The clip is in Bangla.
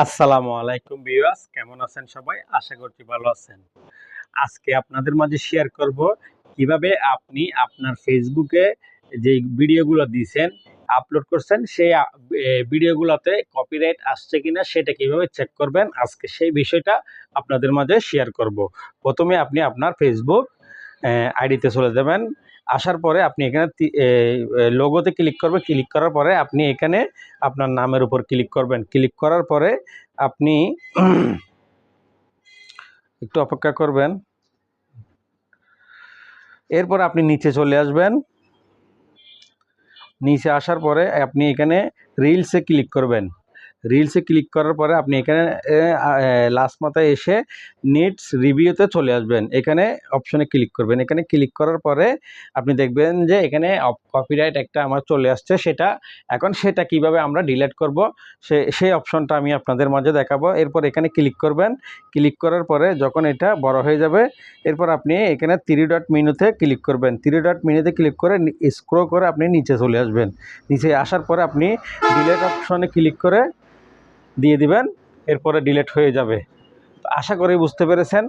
আসসালামু আলাইকুম ভিউয়ার্স, কেমন আছেন সবাই? আশা করছি ভালো আছেন। আজকে আপনাদের মাঝে শেয়ার করব কীভাবে আপনি আপনার ফেসবুকে যে ভিডিওগুলো দিয়েছেন আপলোড করছেন, সেই ভিডিওগুলোতে কপিরাইট আসছে কিনা সেটা কীভাবে চেক করবেন, আজকে সেই বিষয়টা আপনাদের মাঝে শেয়ার করব। প্রথমে আপনি আপনার ফেসবুক আইডিতে চলে যাবেন। আসার পরে আপনি এখানে লোগোতে ক্লিক করবে। ক্লিক করার পরে আপনি এখানে আপনার নামের উপর ক্লিক করবেন। ক্লিক করার পরে আপনি একটু অপেক্ষা করবেন। এরপর আপনি নিচে চলে আসবেন। নিচে আসার পরে আপনি এখানে রিলসে ক্লিক করবেন। রিলসে ক্লিক করার পরে আপনি এখানে লাস্ট মাথায় এসে নেটস রিভিউতে চলে আসবেন। এখানে অপশনে ক্লিক করবেন। এখানে ক্লিক করার পরে আপনি দেখবেন যে এখানে কপিরাইট একটা আমার চলে আসছে, সেটা এখন সেটা কীভাবে আমরা ডিলেট করব, সে, সেই অপশনটা আমি আপনাদের মাঝে দেখাবো। এরপর এখানে ক্লিক করবেন। ক্লিক করার পরে যখন এটা বড় হয়ে যাবে, এরপর আপনি এখানে থ্রি ডট মেনুতে ক্লিক করবেন। থ্রি ডট মেনুতে ক্লিক করে স্ক্রো করে আপনি নিচে চলে আসবেন। নিচে আসার পরে আপনি ডিলেট অপশনে ক্লিক করে দিয়ে দিবেন এরপরে ডিলেট হয়ে যাবে। আশা করি বুঝতে পেরেছেন।